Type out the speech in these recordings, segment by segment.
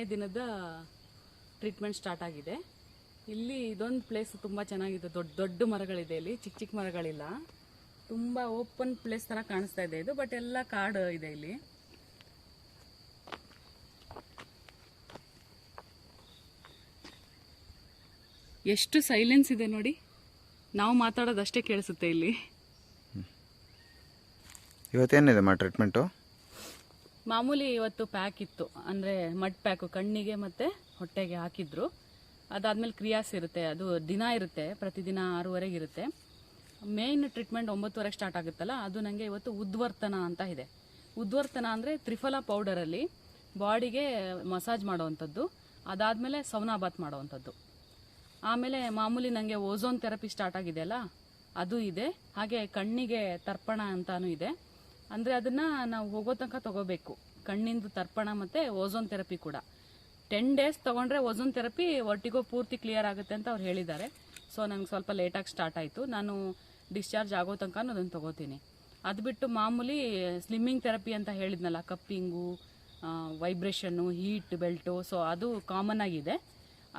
ಎಂಟನೇ ದಿನದ treatment start ಆಗಿದೆ. ಇಲ್ಲಿ ಇದೊಂದು ಪ್ಲೇಸ್ ತುಂಬ ಚೆನ್ನಾಗಿದೆ. ದೊಡ್ಡ ದೊಡ್ಡ ಮರಗಳಿದೆ ಇಲ್ಲಿ. ಚಿಕ್ಕ ಚಿಕ್ಕ ಮರಗಳಿಲ್ಲ. ತುಂಬ ಓಪನ್ ಪ್ಲೇಸ್ ಥರ ಕಾಣಿಸ್ತಾ ಇದೆ ಇದು ಬಟ್ ಎಲ್ಲ ಕಾಡು ಇದೆ ಇಲ್ಲಿ. ಎಷ್ಟು ಸೈಲೆನ್ಸ್ ಇದೆ ನೋಡಿ. ನಾವು ಮಾತಾಡೋದಷ್ಟೇ ಕೇಳಿಸುತ್ತೆ ಇಲ್ಲಿ. ಇವತ್ತೇನಿದೆ ಮಾ ಟ್ರೀಟ್ಮೆಂಟು ಮಾಮೂಲಿ ಇವತ್ತು ಪ್ಯಾಕ್ ಇತ್ತು. ಅಂದರೆ ಮಡ್ ಪ್ಯಾಕು ಕಣ್ಣಿಗೆ ಮತ್ತು ಹೊಟ್ಟೆಗೆ ಹಾಕಿದ್ರು. ಅದಾದಮೇಲೆ ಕ್ರಿಯಾಸ್ ಇರುತ್ತೆ. ಅದು ದಿನ ಇರುತ್ತೆ. ಪ್ರತಿದಿನ ಆರೂವರೆಗೆ ಇರುತ್ತೆ. ಮೇಯ್ನ್ ಟ್ರೀಟ್ಮೆಂಟ್ ಒಂಬತ್ತುವರೆಗೆ ಸ್ಟಾರ್ಟ್ ಆಗುತ್ತಲ್ಲ, ಅದು ನನಗೆ ಇವತ್ತು ಉದ್ವರ್ತನ ಅಂತ ಇದೆ. ಉದ್ವರ್ತನ ಅಂದರೆ ತ್ರಿಫಲ ಪೌಡರಲ್ಲಿ ಬಾಡಿಗೆ ಮಸಾಜ್ ಮಾಡೋವಂಥದ್ದು, ಅದಾದಮೇಲೆ ಸೌನಾಬಾತ್ ಮಾಡೋವಂಥದ್ದು. ಆಮೇಲೆ ಮಾಮೂಲಿ ನನಗೆ ಓಝೋನ್ ಥೆರಪಿ ಸ್ಟಾರ್ಟ್ ಆಗಿದೆಯಲ್ಲ ಅದು ಇದೆ. ಹಾಗೆ ಕಣ್ಣಿಗೆ ತರ್ಪಣ ಅಂತಾನು ಇದೆ. ಅಂದರೆ ಅದನ್ನು ನಾವು ಹೋಗೋ ತನಕ ತಗೋಬೇಕು. ಕಣ್ಣಿಂದು ತರ್ಪಣ ಮತ್ತು ಓಝೋನ್ ಥೆರಪಿ ಕೂಡ. ಟೆನ್ ಡೇಸ್ ತೊಗೊಂಡ್ರೆ ಓಝೋನ್ ಥೆರಪಿ ಒಟ್ಟಿಗೂ ಪೂರ್ತಿ ಕ್ಲಿಯರ್ ಆಗುತ್ತೆ ಅಂತ ಅವ್ರು ಹೇಳಿದ್ದಾರೆ. ಸೊ ನಂಗೆ ಸ್ವಲ್ಪ ಲೇಟಾಗಿ ಸ್ಟಾರ್ಟ್ ಆಯಿತು. ನಾನು ಡಿಸ್ಚಾರ್ಜ್ ಆಗೋ ತನಕ ಅದನ್ನು ತೊಗೋತೀನಿ. ಅದು ಬಿಟ್ಟು ಮಾಮೂಲಿ ಸ್ಲಿಮ್ಮಿಂಗ್ ಥೆರಪಿ ಅಂತ ಹೇಳಿದ್ನಲ್ಲ cupping vibration heat belt so ಅದು ಕಾಮನ್ ಆಗಿದೆ.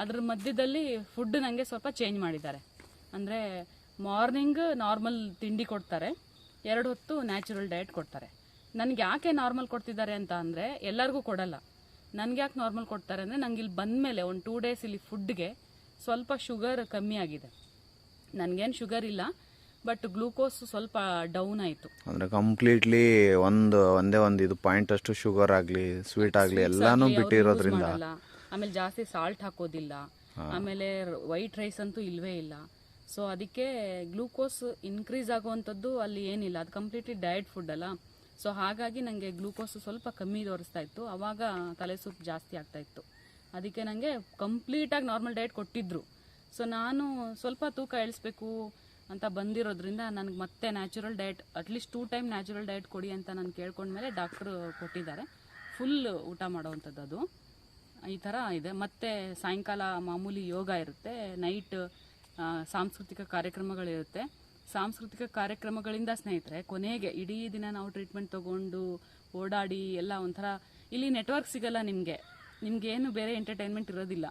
ಅದ್ರ ಮಧ್ಯದಲ್ಲಿ ಫುಡ್ ನನಗೆ ಸ್ವಲ್ಪ ಚೇಂಜ್ ಮಾಡಿದ್ದಾರೆ. ಅಂದರೆ ಮಾರ್ನಿಂಗ್ ನಾರ್ಮಲ್ ತಿಂಡಿ ಕೊಡ್ತಾರೆ. ಎರಡು ಹೊತ್ತು ನ್ಯಾಚುರಲ್ ಡಯಟ್ ಕೊಡ್ತಾರೆ. ನನಗೆ ಯಾಕೆ ನಾರ್ಮಲ್ ಕೊಡ್ತಿದ್ದಾರೆ ಅಂತ ಅಂದರೆ ಎಲ್ಲರಿಗೂ ಕೊಡಲ್ಲ. ನನಗೆ ಯಾಕೆ ನಾರ್ಮಲ್ ಕೊಡ್ತಾರೆ ಅಂದರೆ ನಂಗೆ ಇಲ್ಲಿ ಬಂದಮೇಲೆ ಒಂದು ಟೂ ಡೇಸ್ ಇಲ್ಲಿ ಫುಡ್ಗೆ ಸ್ವಲ್ಪ ಶುಗರ್ ಕಮ್ಮಿ ಆಗಿದೆ. ನನಗೇನು ಶುಗರ್ ಇಲ್ಲ ಬಟ್ ಗ್ಲೂಕೋಸ್ ಸ್ವಲ್ಪ ಡೌನ್ ಆಯಿತು. ಅಂದರೆ ಕಂಪ್ಲೀಟ್ಲಿ ಒಂದು ಒಂದೇ ಒಂದು ಇದು ಪಾಯಿಂಟ್ ಅಷ್ಟು ಶುಗರ್ ಆಗಲಿ ಸ್ವೀಟ್ ಆಗಲಿ ಎಲ್ಲಾನು ಬಿಟ್ಟಿರೋದ್ರಿಂದ. ಆಮೇಲೆ ಜಾಸ್ತಿ ಸಾಲ್ಟ್ ಹಾಕೋದಿಲ್ಲ. ಆಮೇಲೆ ವೈಟ್ ರೈಸ್ ಅಂತೂ ಇಲ್ವೇ ಇಲ್ಲ. ಸೊ ಅದಕ್ಕೆ ಗ್ಲೂಕೋಸ್ ಇನ್ಕ್ರೀಸ್ ಆಗುವಂಥದ್ದು ಅಲ್ಲಿ ಏನಿಲ್ಲ. ಅದು ಕಂಪ್ಲೀಟ್ಲಿ ಡಯಟ್ ಫುಡ್ ಅಲ್ಲ. ಸೊ ಹಾಗಾಗಿ ನನಗೆ ಗ್ಲೂಕೋಸ್ ಸ್ವಲ್ಪ ಕಮ್ಮಿ ತೋರಿಸ್ತಾ ಇತ್ತು. ಆವಾಗ ತಲೆ ಸೂಪ್ ಜಾಸ್ತಿ ಆಗ್ತಾ ಇತ್ತು. ಅದಕ್ಕೆ ನನಗೆ ಕಂಪ್ಲೀಟಾಗಿ ನಾರ್ಮಲ್ ಡಯಟ್ ಕೊಟ್ಟಿದ್ರು. ಸೊ ನಾನು ಸ್ವಲ್ಪ ತೂಕ ಇಳಿಸ್ಬೇಕು ಅಂತ ಬಂದಿರೋದ್ರಿಂದ ನನಗೆ ಮತ್ತೆ natural diet at least two time natural diet ಕೊಡಿ ಅಂತ ನಾನು ಕೇಳ್ಕೊಂಡ್ಮೇಲೆ ಡಾಕ್ಟ್ರು ಕೊಟ್ಟಿದ್ದಾರೆ. ಫುಲ್ ಊಟ ಮಾಡೋವಂಥದ್ದು ಅದು. ಈ ಥರ ಇದೆ. ಮತ್ತೆ ಸಾಯಂಕಾಲ ಮಾಮೂಲಿ ಯೋಗ ಇರುತ್ತೆ. ನೈಟ್ ಸಾಂಸ್ಕೃತಿಕ ಕಾರ್ಯಕ್ರಮಗಳಿರುತ್ತೆ. ಸಾಂಸ್ಕೃತಿಕ ಕಾರ್ಯಕ್ರಮಗಳಿಂದ ಸ್ನೇಹಿತರೆ, ಕೊನೆಗೆ ಇಡೀ ದಿನ ನಾವು ಟ್ರೀಟ್ಮೆಂಟ್ ತಗೊಂಡು ಓಡಾಡಿ ಎಲ್ಲ ಒಂಥರ, ಇಲ್ಲಿ ನೆಟ್ವರ್ಕ್ ಸಿಗಲ್ಲ ನಿಮಗೆ. ನಿಮ್ಗೇನು ಬೇರೆ ಎಂಟರ್ಟೈನ್ಮೆಂಟ್ ಇರೋದಿಲ್ಲ.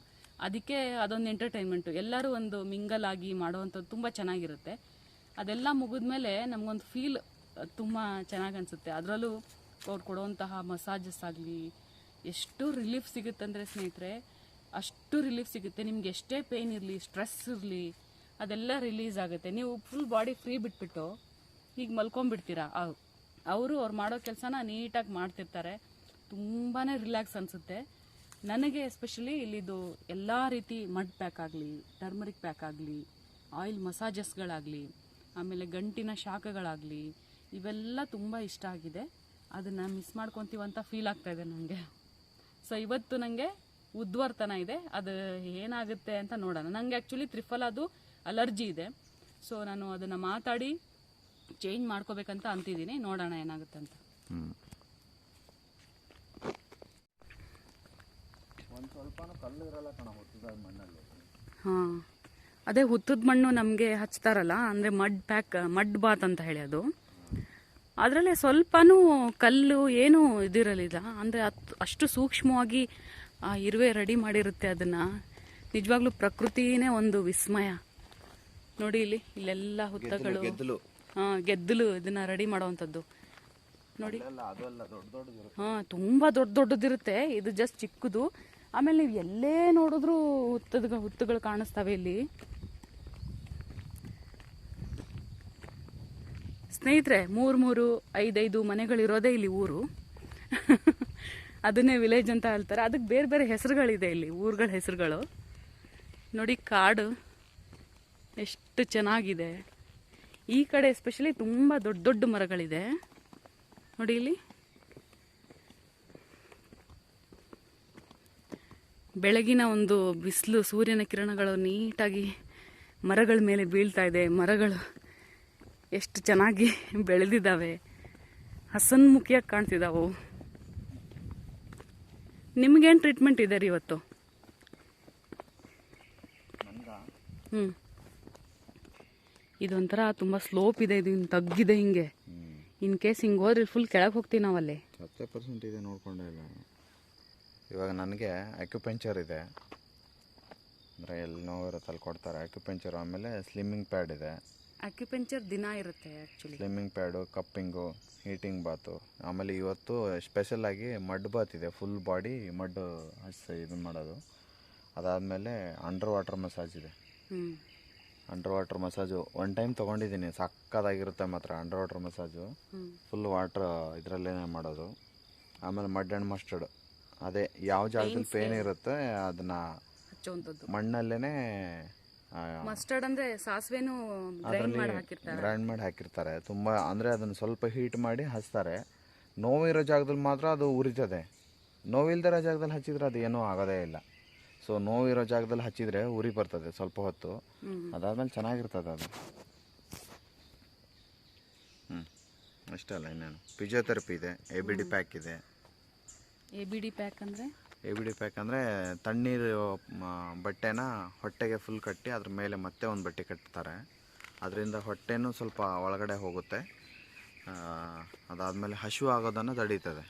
ಅದಕ್ಕೆ ಅದೊಂದು ಎಂಟರ್ಟೈನ್ಮೆಂಟು ಎಲ್ಲರೂ ಒಂದು ಮಿಂಗಲ್ ಆಗಿ ಮಾಡುವಂಥದ್ದು ತುಂಬ ಚೆನ್ನಾಗಿರುತ್ತೆ. ಅದೆಲ್ಲ ಮುಗಿದ್ಮೇಲೆ ನಮಗೊಂದು ಫೀಲ್ ತುಂಬ ಚೆನ್ನಾಗಿ ಅನಿಸುತ್ತೆ. ಅದರಲ್ಲೂ ಅವ್ರು ಕೊಡುವಂತಹ ಮಸಾಜಸ್ ಆಗಲಿ, ಎಷ್ಟು ರಿಲೀಫ್ ಸಿಗುತ್ತಂದರೆ ಸ್ನೇಹಿತರೆ ಅಷ್ಟು ರಿಲೀಫ್ ಸಿಗುತ್ತೆ. ನಿಮ್ಗೆ ಎಷ್ಟೇ ಪೇಯ್ನ್ ಇರಲಿ ಸ್ಟ್ರೆಸ್ ಇರಲಿ, ಅದೆಲ್ಲ ರಿಲೀಸ್ ಆಗುತ್ತೆ. ನೀವು ಫುಲ್ ಬಾಡಿ ಫ್ರೀ ಬಿಟ್ಬಿಟ್ಟು ಈಗ ಮಲ್ಕೊಂಡ್ಬಿಡ್ತೀರಾ? ಅವರು ಅವ್ರು ಮಾಡೋ ಕೆಲಸನ ನೀಟಾಗಿ ಮಾಡ್ತಿರ್ತಾರೆ. ತುಂಬಾ ರಿಲ್ಯಾಕ್ಸ್ ಅನಿಸುತ್ತೆ. ನನಗೆ ಎಸ್ಪೆಷಲಿ ಇಲ್ಲಿದು ಎಲ್ಲ ರೀತಿ ಮಡ್ ಪ್ಯಾಕ್ ಆಗಲಿ ಟರ್ಮರಿಕ್ ಪ್ಯಾಕ್ ಆಗಲಿ ಆಯಿಲ್ ಮಸಾಜಸ್ಗಳಾಗಲಿ ಆಮೇಲೆ ಗಂಟಿನ ಶಾಖಗಳಾಗಲಿ, ಇವೆಲ್ಲ ತುಂಬ ಇಷ್ಟ ಆಗಿದೆ. ಅದನ್ನು ಮಿಸ್ ಮಾಡ್ಕೊತೀವಂತ ಫೀಲ್ ಆಗ್ತಾಯಿದೆ ನನಗೆ ಸೊ ಇವತ್ತು ನನಗೆ ಉದ್ವರ್ತನ ಇದೆ. ಅದು ಏನಾಗುತ್ತೆ ಅಂತ ನೋಡೋಣ. ನನಗೆ ಆ್ಯಕ್ಚುಲಿ ತ್ರಿಫಲ ಅದು ಅಲರ್ಜಿ ಇದೆ. ಸೊ ನಾನು ಅದನ್ನು ಮಾತಾಡಿ ಚೇಂಜ್ ಮಾಡ್ಕೋಬೇಕಂತ ಅಂತಿದ್ದೀನಿ. ನೋಡೋಣ ಏನಾಗುತ್ತೆ ಅಂತ. ಹಾಂ. ಅದೇ ಹುತ್ತದ ಮಣ್ಣು ನಮಗೆ ಹಚ್ತಾರಲ್ಲ ಅಂದರೆ ಮಡ್ ಪ್ಯಾಕ್ ಮಡ್ ಬಾತ್ ಅಂತ ಹೇಳಿ ಅದು. ಅದರಲ್ಲೇ ಸ್ವಲ್ಪನೂ ಕಲ್ಲು ಏನೂ ಇದಿರಲಿಲ್ಲ. ಅಂದರೆ ಅಷ್ಟು ಸೂಕ್ಷ್ಮವಾಗಿ ಆ ಇರುವೆ ರೆಡಿ ಮಾಡಿರುತ್ತೆ ಅದನ್ನ. ನಿಜವಾಗ್ಲೂ ಪ್ರಕೃತಿನೇ ಒಂದು ವಿಸ್ಮಯ. ನೋಡಿ ಇಲ್ಲಿ ಇಲ್ಲೆಲ್ಲ ಹುತ್ತಗಳು. ಹಾ ಗೆದ್ದಲು ಇದನ್ನ ರೆಡಿ ಮಾಡೋವಂಥದ್ದು. ನೋಡಿ. ಹಾ ತುಂಬಾ ದೊಡ್ಡ ದೊಡ್ಡದಿರುತ್ತೆ. ಇದು ಜಸ್ಟ್ ಚಿಕ್ಕದು. ಆಮೇಲೆ ನೀವು ಎಲ್ಲೇ ನೋಡಿದ್ರೂ ಹುತ್ತದ ಹುತ್ತಗಳು ಕಾಣಿಸ್ತವೆ ಇಲ್ಲಿ. ಸ್ನೇಹಿತರೆ ಮೂರು ಮೂರು ಐದೈದು ಮನೆಗಳಿರೋದೇ ಇಲ್ಲಿ ಊರು. ಅದನ್ನೇ ವಿಲೇಜ್ ಅಂತ ಹೇಳ್ತಾರೆ. ಅದಕ್ಕೆ ಬೇರೆ ಬೇರೆ ಹೆಸರುಗಳಿದೆ ಇಲ್ಲಿ, ಊರುಗಳ ಹೆಸರುಗಳು. ನೋಡಿ, ಕಾಡು ಎಷ್ಟು ಚೆನ್ನಾಗಿದೆ. ಈ ಕಡೆ ಎಸ್ಪೆಷಲಿ ತುಂಬ ದೊಡ್ಡ ದೊಡ್ಡ ಮರಗಳಿದೆ. ನೋಡಿ ಇಲ್ಲಿ. ಬೆಳಗಿನ ಒಂದು ಬಿಸಿಲು, ಸೂರ್ಯನ ಕಿರಣಗಳು ನೀಟಾಗಿ ಮರಗಳ ಮೇಲೆ ಬೀಳ್ತಾ ಇದೆ. ಮರಗಳು ಎಷ್ಟು ಚೆನ್ನಾಗಿ ಬೆಳೆದಿದ್ದಾವೆ. ಹಸನ್ಮುಖಿಯಾಗಿ ಕಾಣ್ತಿದ್ದಾವು. ನಿಮ್ಗೇನು ಟ್ರೀಟ್ಮೆಂಟ್ ಇದೆ ರೀ ಇವತ್ತು? ಹ್ಞೂ ಇದೊಂಥರ ತುಂಬ ಸ್ಲೋಪ್ ಇದೆ ಇದು ಹಿಂಗೆ ತಗ್ಗಿದೆ ಹಿಂಗೆ. ಇನ್ ಕೇಸ್ ಹಿಂಗೆ ಹೋದ್ರೆ ಫುಲ್ ಕೆಳಗೆ ಹೋಗ್ತೀವಿ ನಾವಲ್ಲಿ. ಹತ್ತೇ ಪರ್ಸೆಂಟ್ ಇದೆ ನೋಡ್ಕೊಂಡೆ ಇಲ್ಲ. ಇವಾಗ ನನಗೆ ಅಕ್ಯುಪಂಚರ್ ಇದೆ. ಅಂದರೆ ಎಲ್ಲಿ ನೋವಿರೋ ತಲ್ಕೊಡ್ತಾರೆ ಕೊಡ್ತಾರೆ. ಅಕ್ಯುಪಂಚರ್ ಆಮೇಲೆ ಸ್ಲಿಮ್ಮಿಂಗ್ ಪ್ಯಾಡ್ ಇದೆ. ಅಕ್ಯುಪಂಚರ್ ದಿನ ಇರುತ್ತೆ actually slimming pad cupping heating bath ಆಮೇಲೆ ಇವತ್ತು ಸ್ಪೆಷಲ್ ಆಗಿ ಮಡ್ ಬಾತ್ ಇದೆ ಫುಲ್ ಬಾಡಿ ಮಡ್ ಹಸ್ ಇದು ಮಾಡೋದು. ಅದಾದಮೇಲೆ ಅಂಡರ್ ವಾಟರ್ ಮಸಾಜ್ ಇದೆ. Under water massage one time ತೊಗೊಂಡಿದ್ದೀನಿ ಸಕ್ಕತ್ತಾಗಿರುತ್ತೆ ಮಾತ್ರ under water massage full water ಇದರಲ್ಲೇ ಮಾಡೋದು. ಆಮೇಲೆ ಮಡ್ ಆ್ಯಂಡ್ ಮಸ್ಟರ್ಡ್ ಅದೇ ಯಾವ ಜಾಗದಲ್ಲಿ ಪೇನ್ ಇರುತ್ತೆ ಅದನ್ನು ಮಣ್ಣಲ್ಲೇ ಮಸ್ಟರ್ಡ್ ಅಂದ್ರೆ ಸಾಸಿವೆನು ಗ್ರೈಂಡ್ ಮಾಡಿ ಹಾಕಿರ್ತಾರೆ. ಗ್ರೈಂಡ್ ಮಾಡಿ ಹಾಕಿರ್ತಾರೆ. ತುಂಬ ಅಂದರೆ ಅದನ್ನು ಸ್ವಲ್ಪ ಹೀಟ್ ಮಾಡಿ ಹಚ್ತಾರೆ. ನೋವಿರೋ ಜಾಗದಲ್ಲಿ ಮಾತ್ರ ಅದು ಉರಿತದೆ. ನೋವಿಲ್ದಿರೋ ಜಾಗದಲ್ಲಿ ಹಚ್ಚಿದ್ರೆ ಅದು ಏನೂ ಆಗೋದೇ ಇಲ್ಲ. ಸೊ ನೋವಿರೋ ಜಾಗದಲ್ಲಿ ಹಚ್ಚಿದ್ರೆ ಉರಿ ಬರ್ತದೆ ಸ್ವಲ್ಪ ಹೊತ್ತು. ಅದಾದ್ಮೇಲೆ ಚೆನ್ನಾಗಿರ್ತದೆ ಅದು. ಹ್ಞೂ ಅಷ್ಟೇ ಅಲ್ಲ ಇನ್ನೇನು. ಫಿಜಿಯೋಥೆರಪಿ ಇದೆ ಎ ಬಿ ಡಿ ಪ್ಯಾಕ್ ಇದೆ. ಎ ಬಿ ಡಿ ಪ್ಯಾಕ್ ಅಂದರೆ? ಎ ಬಿ ಡಿ ಪ್ಯಾಕ್ ಅಂದರೆ ತಣ್ಣೀರು ಬಟ್ಟೆನ ಹೊಟ್ಟೆಗೆ ಫುಲ್ ಕಟ್ಟಿ ಅದ್ರ ಮೇಲೆ ಮತ್ತೆ ಒಂದು ಬಟ್ಟೆ ಕಟ್ತಾರೆ. ಅದರಿಂದ ಹೊಟ್ಟೆನೂ ಸ್ವಲ್ಪ ಒಳಗಡೆ ಹೋಗುತ್ತೆ. ಅದಾದಮೇಲೆ ಹಸಿವು ಆಗೋದನ್ನು ತಡೀತದೆ.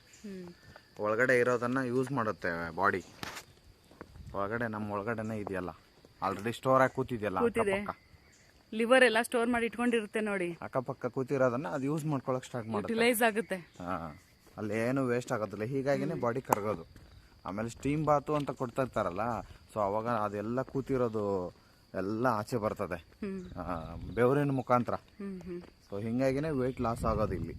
ಒಳಗಡೆ ಇರೋದನ್ನು ಯೂಸ್ ಮಾಡುತ್ತೆ ಬಾಡಿ ಒಳಗಡೆ ನಮ್ಮ ಒಳಗಡೆನೇ ಇದೆಯಲ್ಲ. ಆಲ್ರೆಡಿ ಸ್ಟೋರ್ ಆಗಿ ಕೂತಿದೆಯಲ್ಲ. ಅಕ್ಕಪಕ್ಕ ಲಿವರ್ ಎಲ್ಲ ಸ್ಟೋರ್ ಮಾಡಿ ಇಟ್ಕೊಂಡಿರುತ್ತೆ ನೋಡಿ. ಅಕ್ಕಪಕ್ಕ ಕೂತಿರೋದನ್ನ ಅದು ಯೂಸ್ ಮಾಡ್ಕೊಳ್ಳೋಕೆ ಸ್ಟಾರ್ಟ್ ಮಾಡುತ್ತೆ. ಯುಟಿಲೈಸ್ ಆಗುತ್ತೆ. ಅಲ್ಲಿ ಏನು ವೇಸ್ಟ್ ಆಗೋದಿಲ್ಲ. ಹೀಗಾಗಿನೇ ಬಾಡಿ ಕರಗೋದು. ಆಮೇಲೆ ಸ್ಟೀಮ್ ಬಾತು ಅಂತ ಕೊಡ್ತಾ ಇರ್ತಾರಲ್ಲ ಸೊ ಅವಾಗ ಅದೆಲ್ಲ ಕೂತಿರೋದು ಎಲ್ಲ ಆಚೆ ಬರ್ತದೆ. ಬೆವರಿನ ಮುಖಾಂತರ. ಸೊ ಹಿಂಗಾಗಿನೇ ವೆಯ್ಟ್ ಲಾಸ್ ಆಗೋದು ಇಲ್ಲಿ.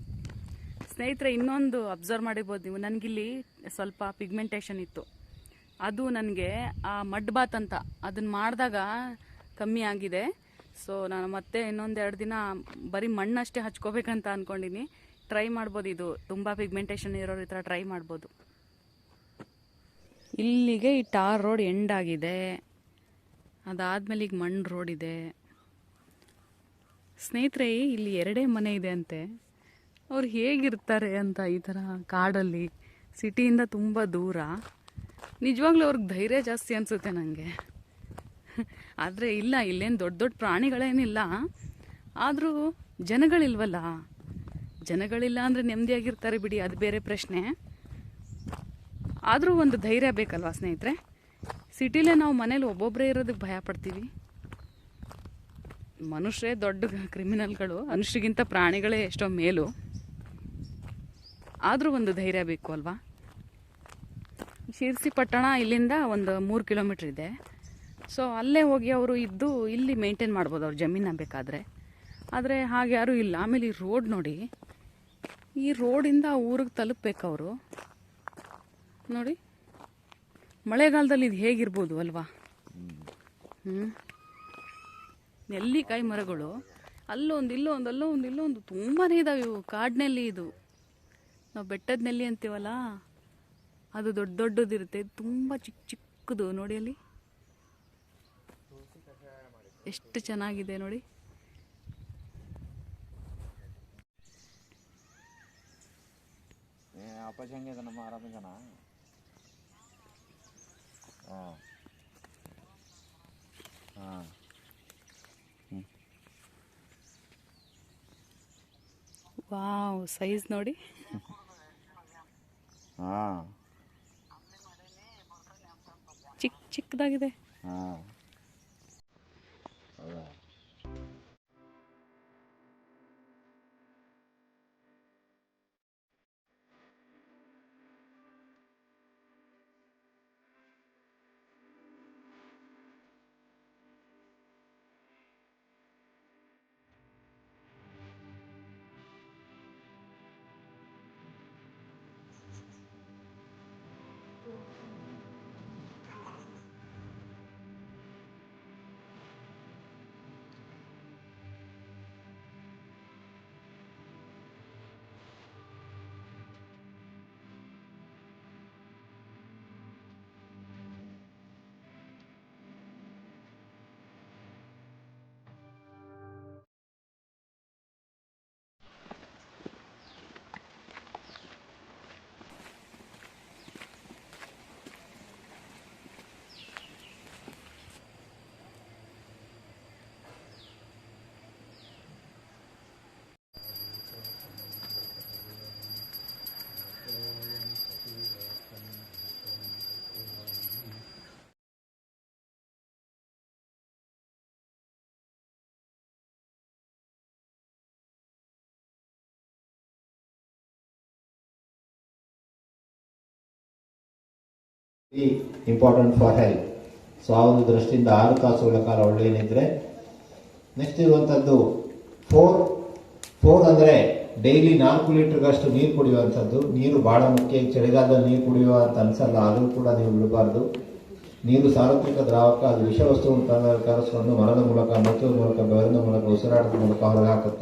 ಸ್ನೇಹಿತರೆ ಇನ್ನೊಂದು ಅಬ್ಸರ್ವ್ ಮಾಡಿರ್ಬೋದು ನೀವು. ನನಗಿಲ್ಲಿ ಸ್ವಲ್ಪ ಪಿಗ್ಮೆಂಟೇಷನ್ ಇತ್ತು. ಅದು ನನಗೆ ಆ ಮಡ್ ಬಾತ್ ಅಂತ ಅದನ್ನ ಮಾಡಿದಾಗ ಕಮ್ಮಿ ಆಗಿದೆ. ಸೊ ನಾನು ಮತ್ತೆ ಇನ್ನೊಂದೆರಡು ದಿನ ಬರೀ ಮಣ್ಣಷ್ಟೇ ಹಚ್ಕೋಬೇಕಂತ ಅಂದ್ಕೊಂಡಿನಿ ಟ್ರೈ ಮಾಡ್ಬೋದು ಇದು. ತುಂಬ ಪಿಗ್ಮೆಂಟೇಷನ್ ಇರೋರ ಈ ಥರ ಟ್ರೈ ಮಾಡ್ಬೋದು. ಇಲ್ಲಿಗೆ ಈ ಟಾರ್ ರೋಡ್ ಎಂಡ್ ಆಗಿದೆ. ಅದಾದಮೇಲೆ ಈಗ ಮಣ್ಣು ರೋಡ್ ಇದೆ. ಸ್ನೇಹಿತರೆ, ಇಲ್ಲಿ ಎರಡೇ ಮನೆ ಇದೆ ಅಂತೆ. ಅವ್ರು ಹೇಗಿರ್ತಾರೆ ಅಂತ ಈ ಥರ ಕಾಡಲ್ಲಿ, ಸಿಟಿಯಿಂದ ತುಂಬ ದೂರ. ನಿಜವಾಗ್ಲೂ ಅವ್ರಿಗೆ ಧೈರ್ಯ ಜಾಸ್ತಿ ಅನಿಸುತ್ತೆ ನನಗೆ ಆದರೆ ಇಲ್ಲ, ಇಲ್ಲೇನು ದೊಡ್ಡ ದೊಡ್ಡ ಪ್ರಾಣಿಗಳೇನಿಲ್ಲ. ಆದರೂ ಜನಗಳಿಲ್ವಲ್ಲ? ಜನಗಳಿಲ್ಲ ಅಂದರೆ ನೆಮ್ಮದಿಯಾಗಿರ್ತಾರೆ ಬಿಡಿ, ಅದು ಬೇರೆ ಪ್ರಶ್ನೆ. ಆದರೂ ಒಂದು ಧೈರ್ಯ ಬೇಕಲ್ವಾ ಸ್ನೇಹಿತರೆ? ಸಿಟಿಲೇ ನಾವು ಮನೇಲಿ ಒಬ್ಬೊಬ್ಬರೇ ಇರೋದಕ್ಕೆ ಭಯ ಪಡ್ತೀವಿ. ಮನುಷ್ಯರೇ ದೊಡ್ಡ ಕ್ರಿಮಿನಲ್ಗಳು, ಮನುಷ್ಯರಿಗಿಂತ ಪ್ರಾಣಿಗಳೇ ಎಷ್ಟೋ ಮೇಲು. ಆದರೂ ಒಂದು ಧೈರ್ಯ ಬೇಕು ಅಲ್ವಾ? ಶಿರ್ಸಿ ಪಟ್ಟಣ ಇಲ್ಲಿಂದ ಒಂದು ಮೂರು ಕಿಲೋಮೀಟ್ರ್ ಇದೆ. ಸೊ ಅಲ್ಲೇ ಹೋಗಿ ಅವರು ಇದ್ದು ಇಲ್ಲಿ ಮೇಂಟೈನ್ ಮಾಡ್ಬೋದು ಅವ್ರ ಜಮೀನ ಬೇಕಾದರೆ. ಆದರೆ ಹಾಗೆ ಯಾರೂ ಇಲ್ಲ. ಆಮೇಲೆ ಈ ರೋಡ್ ನೋಡಿ, ಈ ರೋಡಿಂದ ಊರಿಗೆ ತಲುಪಬೇಕು ಅವರು. ನೋಡಿ. ಮಳೆಗಾಲದಲ್ಲಿ ಇದು ಹೇಗಿರ್ಬೋದು ಅಲ್ವಾ? ಹ್ಞೂ ನೆಲ್ಲಿಕಾಯಿ ಮರಗಳು, ಅಲ್ಲೊಂದು, ಇಲ್ಲೊಂದು ಅಲ್ಲೊಂದು, ಇಲ್ಲೊಂದು ತುಂಬಾ ಇದಾವೆ ಇವು. ಕಾಡಿನಲ್ಲಿ ಇದು. ನಾವು ಬೆಟ್ಟದ ನೆಲ್ಲಿ ಅಂತೀವಲ್ಲ, ಅದು ದೊಡ್ಡ ದೊಡ್ಡದಿರುತ್ತೆ. ತುಂಬ ಚಿಕ್ಕ ಚಿಕ್ಕದು, ನೋಡಿ ಅಲ್ಲಿ. ಎಷ್ಟು ಚೆನ್ನಾಗಿದೆ ನೋಡಿ. ನಮ್ಮ ಹಾಂ ಹಾಂ ವಾವ್ ಸೈಜ್ ನೋಡಿ. ಹಾಂ. ಚಿಕ್ಕ ಚಿಕ್ಕದಾಗಿದೆ. ಹಾಂ. ಇಂಪಾರ್ಟೆಂಟ್ ಫಾರ್ ಹೆಲ್ತ್ ಸೊ ಆ ಒಂದು ದೃಷ್ಟಿಯಿಂದ ಆರು ತಾಸುಗಳ ಕಾಲ ಒಳ್ಳೆಯೇನಿದ್ರೆ ನೆಕ್ಸ್ಟ್ ಇರುವಂಥದ್ದು ಫೋರ್ ಫೋರ್ ಅಂದರೆ ಡೈಲಿ ನಾಲ್ಕು ಲೀಟರ್ಗಷ್ಟು ನೀರು ಕುಡಿಯುವಂಥದ್ದು. ನೀರು ಬಹಳ ಮುಖ್ಯ. ಚಳಿಗಾಲದಲ್ಲಿ ನೀರು ಕುಡಿಯುವ ಅಂತ ಅನಿಸಲ್ಲ, ಆದರೂ ಕೂಡ ನೀವು ಬಿಡಬಾರ್ದು. ನೀರು ಸಾರ್ವತ್ರಿಕ ದ್ರಾವಕ, ಅದು ವಿಷವಸ್ತುವನ್ನು ಕರೆಸಿಕೊಂಡು ಮರದ ಮೂಲಕ ಮೂತ್ರದ ಮೂಲಕ, ಬೆವರಿನ ಮೂಲಕ, ಉಸಿರಾಟದ ಮೂಲಕ ಹೊರಗೆ ಹಾಕುತ್ತೆ.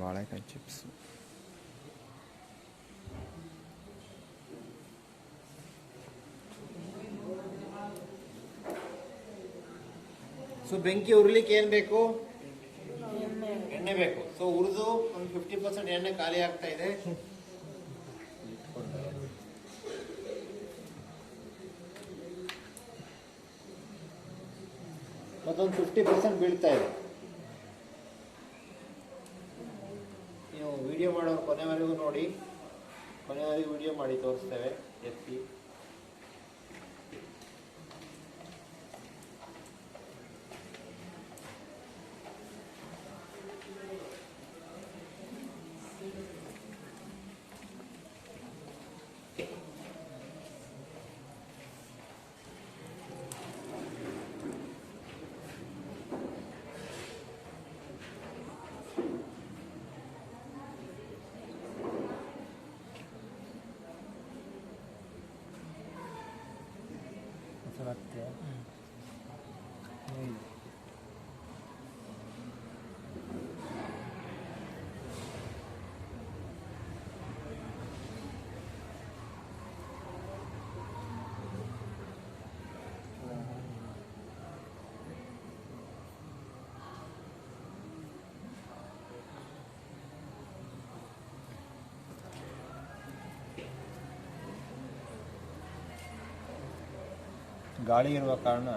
ಬಾಳೆಕಾಯಿ ಚಿಪ್ಸ್ ಸೊ ಬೆಂಕಿ ಉರ್ಲಿಕ್ಕೆ ಏನು ಬೇಕು? ಎಣ್ಣೆ. ಬೇಕು. ಸೊ ಉರಿದು ಒಂದು ಫಿಫ್ಟಿ ಪರ್ಸೆಂಟ್ ಎಣ್ಣೆ ಖಾಲಿ ಆಗ್ತಾ ಇದೆ. ಮತ್ತೊಂದು ಫಿಫ್ಟಿ ಪರ್ಸೆಂಟ್ ಬೀಳ್ತಾ ಇದೆ ನೀವು ವಿಡಿಯೋ ಮಾಡೋ ನೋಡಿ. ಕೊನೆವರೆಗೂ ವಿಡಿಯೋ ಮಾಡಿ ತೋರಿಸ್ತೇವೆ ಎತ್ತಿ. ಗಾಳಿ ಇರುವ ಕಾರಣ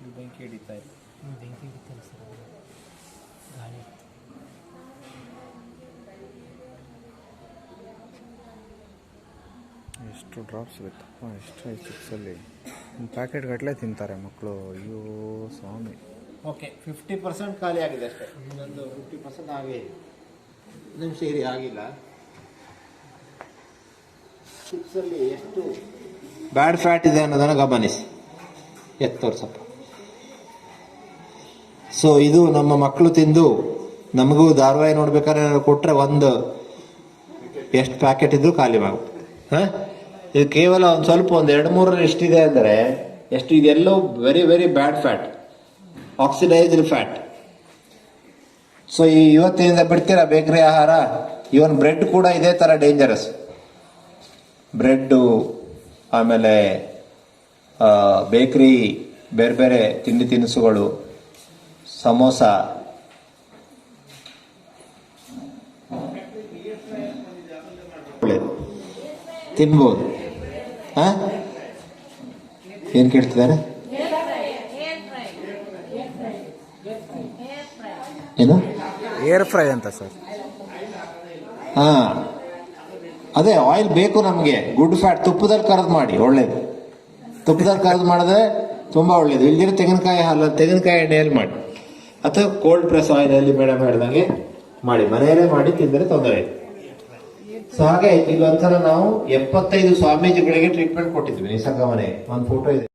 ಇದು ಬೆಂಕಿ ಹಿಡಿತಾ ಇದೆ. ಬೆಂಕಿ ಬಿತ್ತಲ್ಲ ಸರ್. ಗಾಳಿ. ಎಷ್ಟು ಡ್ರಾಪ್ಸ್ ಬೇಕಪ್ಪ ಎಷ್ಟು ಈ ಚಿಪ್ಸಲ್ಲಿ ಪ್ಯಾಕೆಟ್ ಗಟ್ಟಲೆ ತಿಂತಾರೆ ಮಕ್ಕಳು ಅಯ್ಯೋ ಸ್ವಾಮಿ. ಓಕೆ ಫಿಫ್ಟಿ ಪರ್ಸೆಂಟ್ ಖಾಲಿ ಆಗಿದೆ ಅಷ್ಟೇ. ಇನ್ನೊಂದು ಫಿಫ್ಟಿ ಪರ್ಸೆಂಟ್ ಆಗೇ ಇದೆ ನಿಮಿಷ ಸೇರಿ ಆಗಿಲ್ಲ. ಚಿಪ್ಸಲ್ಲಿ ಎಷ್ಟು? ಬ್ಯಾಡ್ ಫ್ಯಾಟ್ ಇದೆ ಅನ್ನೋದನ್ನು ಗಮನಿಸಿ. ಎತ್ತೋರ್ ಸ್ವಲ್ಪ ಸೊ ಇದು ನಮ್ಮ ಮಕ್ಕಳು ತಿಂದು ನಮಗೂ ಧಾರವಾಹಿ ನೋಡ್ಬೇಕಾದ್ರೆ ಏನಾದ್ರು ಕೊಟ್ರೆ ಒಂದು ಎಷ್ಟು ಪ್ಯಾಕೆಟ್ ಇದ್ರೂ ಖಾಲಿ ಆಗುತ್ತೆ ಹಾಂ? ಇದು ಕೇವಲ ಒಂದು ಸ್ವಲ್ಪ ಒಂದು ಎರಡು ಮೂರರ ಎಷ್ಟಿದೆ ಅಂದರೆ ಎಷ್ಟು ಇದೆಲ್ಲೋ very very bad fat oxidised fat so ಈ ಇವತ್ತಿನಿಂದ ಬಿಡ್ತೀರಾ ಬೇಕರಿ ಆಹಾರ? ಇವನ್ ಬ್ರೆಡ್ ಕೂಡ ಇದೇ ಥರ ಡೇಂಜರಸ್ ಬ್ರೆಡ್ಡು ಆಮೇಲೆ ಬೇಕರಿ, ಬೇರೆ ಬೇರೆ ತಿಂಡಿ ತಿನಿಸುಗಳು, ಸಮೋಸ. ತಿನ್ಬೋದು. ಹಾಂ? ಏನು ಕೇಳ್ತಿದ್ದಾರೆ? ಏನು? ಏರ್ ಫ್ರೈ ಅಂತ ಸರ್. ಹಾ. ಅದೇ ಆಯಿಲ್ ಬೇಕು ನಮಗೆ. ಗುಡ್ ಫ್ಯಾಟ್ ತುಪ್ಪದಲ್ಲಿ ಕರೆದು ಮಾಡಿ, ಒಳ್ಳೇದು. ತುಪ್ಪದಲ್ಲಿ ಕರೆದು ಮಾಡಿದ್ರೆ ತುಂಬ ಒಳ್ಳೇದು. ಇಲ್ದಿರೋ ತೆಂಗಿನಕಾಯಿ ಹಾಲು, ತೆಂಗಿನಕಾಯಿ ಎಣ್ಣೆಯಲ್ಲಿ ಮಾಡಿ. ಅಥವಾ ಕೋಲ್ಡ್ ಪ್ರೆಸ್ ಆಯಿಲ್ ಅಲ್ಲಿ ಮೇಡಮ್ ಹೇಳ್ದಂಗೆ ಮಾಡಿ. ಮನೆಯಲ್ಲೇ ಮಾಡಿ, ತಿಂದರೆ ತೊಂದರೆ ಇಲ್ಲ. ಸೊ ಹಾಗೆ ಇಲ್ಲಿ ಒಂಥರ ನಾವು ಎಪ್ಪತ್ತೈದು ಸ್ವಾಮೀಜಿಗಳಿಗೆ ಟ್ರೀಟ್ಮೆಂಟ್ ಕೊಟ್ಟಿದ್ವಿ, ನಿಸರ್ಗ ಮನೆ ಒಂದು ಫೋಟೋ ಇದೆ.